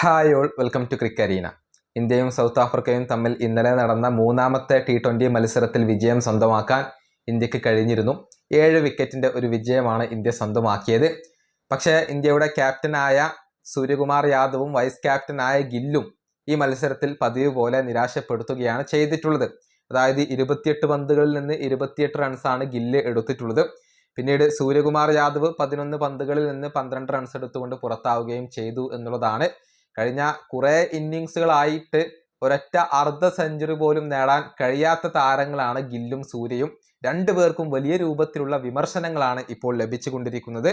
Hi all welcome to Crickarena ഇന്ത്യയും south ആഫ്രിക്കയും തമ്മിൽ ഇന്നലെ നടന്ന മൂന്നാമത്തെ ടി ട്വന്റി മത്സരത്തിൽ വിജയം സ്വന്തമാക്കാൻ ഇന്ത്യയ്ക്ക് കഴിഞ്ഞിരുന്നു. ഏഴ് വിക്കറ്റിന്റെ ഒരു വിജയമാണ് ഇന്ത്യ സ്വന്തമാക്കിയത്. പക്ഷേ ഇന്ത്യയുടെ ക്യാപ്റ്റനായ സൂര്യകുമാർ യാദവും വൈസ് ക്യാപ്റ്റനായ ഗില്ലും ഈ മത്സരത്തിൽ പതിവ് പോലെ നിരാശപ്പെടുത്തുകയാണ് ചെയ്തിട്ടുള്ളത്. അതായത് ഇരുപത്തിയെട്ട് പന്തുകളിൽ നിന്ന് ഇരുപത്തിയെട്ട് റൺസാണ് ഗില്ല് എടുത്തിട്ടുള്ളത്. പിന്നീട് സൂര്യകുമാർ യാദവ് പതിനൊന്ന് പന്തുകളിൽ നിന്ന് പന്ത്രണ്ട് റൺസ് എടുത്തുകൊണ്ട് പുറത്താവുകയും ചെയ്തു എന്നുള്ളതാണ് കഴിഞ്ഞ കുറേ ഇന്നിങ്സുകളായിട്ട് ഒരൊറ്റ അർദ്ധ സെഞ്ചുറി പോലും നേടാൻ കഴിയാത്ത താരങ്ങളാണ് ഗില്ലും സൂര്യയും. രണ്ടു പേർക്കും വലിയ രൂപത്തിലുള്ള വിമർശനങ്ങളാണ് ഇപ്പോൾ ലഭിച്ചുകൊണ്ടിരിക്കുന്നത്.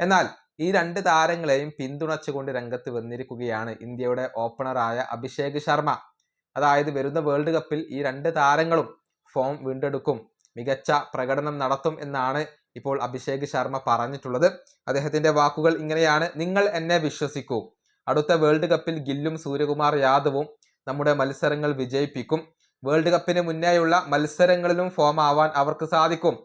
എന്നാൽ ഈ രണ്ട് താരങ്ങളെയും പിന്തുണച്ചുകൊണ്ട് രംഗത്ത് വന്നിരിക്കുകയാണ് ഇന്ത്യയുടെ ഓപ്പണറായ അഭിഷേക് ശർമ്മ. അതായത് വരുന്ന വേൾഡ് കപ്പിൽ ഈ രണ്ട് താരങ്ങളും ഫോം വീണ്ടെടുക്കും. മികച്ച പ്രകടനം നടത്തും എന്നാണ് ഇപ്പോൾ അഭിഷേക് ശർമ്മ പറഞ്ഞിട്ടുള്ളത്. അദ്ദേഹത്തിന്റെ വാക്കുകൾ ഇങ്ങനെയാണ്. നിങ്ങൾ എന്നെ വിശ്വസിക്കൂ. അടുത്ത വേൾഡ് കപ്പിൽ ഗില്ലും സൂര്യകുമാർ യാദവും നമ്മുടെ മത്സരങ്ങൾ വിജയിപ്പിക്കും. വേൾഡ് കപ്പിന് മുന്നേയുള്ള മത്സരങ്ങളിലും ഫോം ആവാൻ അവർക്ക് സാധിക്കും.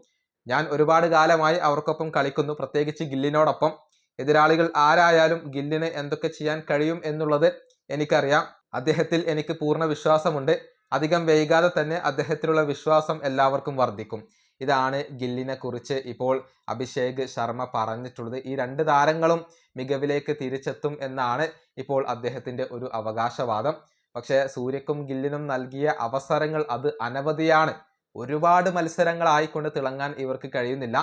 ഞാൻ ഒരുപാട് കാലമായി അവർക്കൊപ്പം കളിക്കുന്നു പ്രത്യേകിച്ച് ഗില്ലിനോടൊപ്പം. എതിരാളികൾ ആരായാലും ഗില്ലിന് എന്തൊക്കെ ചെയ്യാൻ കഴിയും എന്നുള്ളത് എനിക്കറിയാം. അദ്ദേഹത്തിൽ എനിക്ക് പൂർണ വിശ്വാസമുണ്ട്. അധികം വൈകാതെ തന്നെ അദ്ദേഹത്തിലുള്ള വിശ്വാസം എല്ലാവർക്കും വർദ്ധിക്കും. ഇതാണ് ഗില്ലിനെ കുറിച്ച് ഇപ്പോൾ അഭിഷേക് ശർമ്മ പറഞ്ഞിട്ടുള്ളത്. ഈ രണ്ട് താരങ്ങളും മികവിലേക്ക് തിരിച്ചെത്തും എന്നാണ് ഇപ്പോൾ അദ്ദേഹത്തിന്റെ ഒരു അവകാശവാദം. പക്ഷേ സൂര്യക്കും ഗില്ലിനും നൽകിയ അവസരങ്ങൾ അത് അനവധിയാണ്. ഒരുപാട് മത്സരങ്ങളായിക്കൊണ്ട് തിളങ്ങാൻ ഇവർക്ക് കഴിയുന്നില്ല.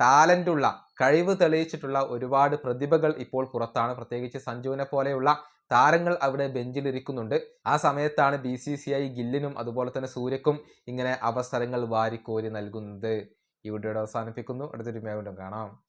ടാലന്റുള്ള കഴിവ് തെളിയിച്ചിട്ടുള്ള ഒരുപാട് പ്രതിഭകൾ ഇപ്പോൾ പുറത്താണ്. പ്രത്യേകിച്ച് സഞ്ജുവിനെ പോലെയുള്ള താരങ്ങൾ അവിടെ ബെഞ്ചിലിരിക്കുന്നുണ്ട്. ആ സമയത്താണ് ബി സി സി ഐ ഗില്ലിനും അതുപോലെ തന്നെ സൂര്യക്കും ഇങ്ങനെ അവസരങ്ങൾ വാരിക്കോരി നൽകുന്നത്. ഈ വീഡിയോയുടെ അവസാനിപ്പിക്കുന്നു. അടുത്തൊരു വീണ്ടും കാണാം.